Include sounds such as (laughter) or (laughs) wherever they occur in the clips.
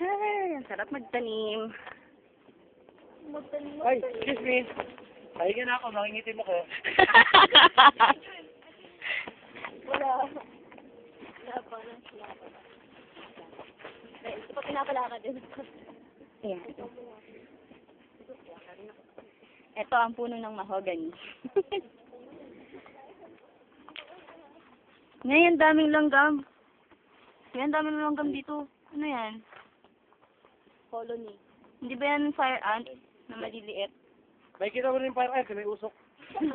Ang sarap magtanim. Ay, excuse me. Pahinga na ako, makingitim ako. (laughs) Wala. Wala pa. Wala pa. Dahil ito pa pinapala ka din. Ayan. Ito ang puno ng mahogany. (laughs) Ngayon, daming langgam. Yan, daming langgam dito. Ano yan? Colony. Hindi ba yan fire ant na maliliit? May kita mo rin fire ant, may usok. (laughs)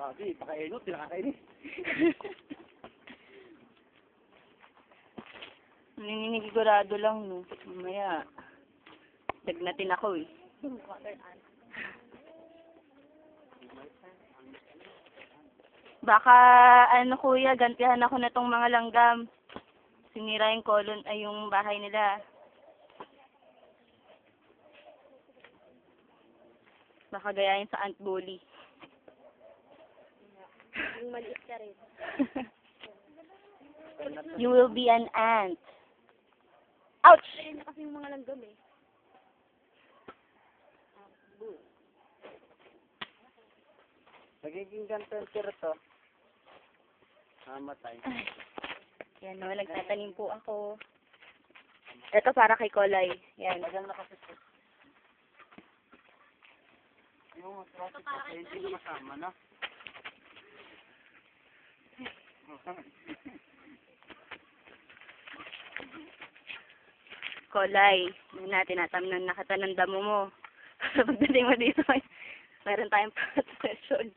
Babi, pakainot, pinakakainis. (laughs) Naninigurado lang, no. Mamaya, dagnatin ako eh. (laughs) Baka, ano kuya, gantihan ako na tong mga langgam. Sinira yung kolon, ay yung bahay nila. Baka gayahin sa ant bully. Yung maliit ka rin. (laughs) you will be an ant. Ouch! Ayun na kasi yung mga langgam eh. Nagiging ganito yung tira to. Namatay. Yan, no, nagtatanim po ako. Ito para kay Kolay. Yan. Tagal na kasi. Yung traffic kasi hindi na kasama na. Kolay. Yun na, tinatamnan nakatanang damo mo. (laughs) Pagdating mo dito, (laughs) meron tayong procession.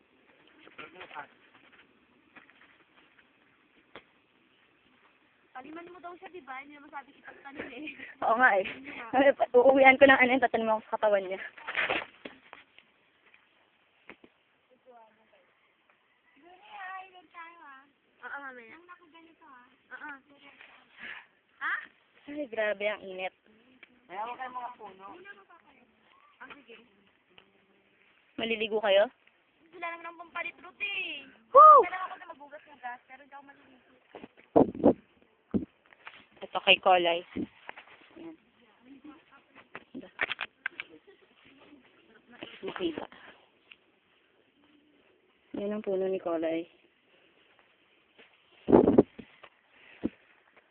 Paliman mo daw siya, di ba? Hindi naman sabi ipagtanim eh. (laughs) Oo nga eh. (laughs) Uuwian ko ng ano yun, tatanim ako sa katawan niya. Oo, mamaya. Ang naku ganito ah. Oo. Ha? Ay, grabe ang init. Kaya mo kayo mga puno. Ah, sige. Maliligo kayo? Wala naman ang pampalit-rut eh. Woo! Kailangan ko na magugas ng gas, pero hindi ako maliligo. Ito kay Kolay. Yan. Makita. Yan ang puno ni Kolay.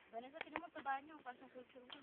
Vanessa, tinan mo taba niyo. Pag sa sulsul ko.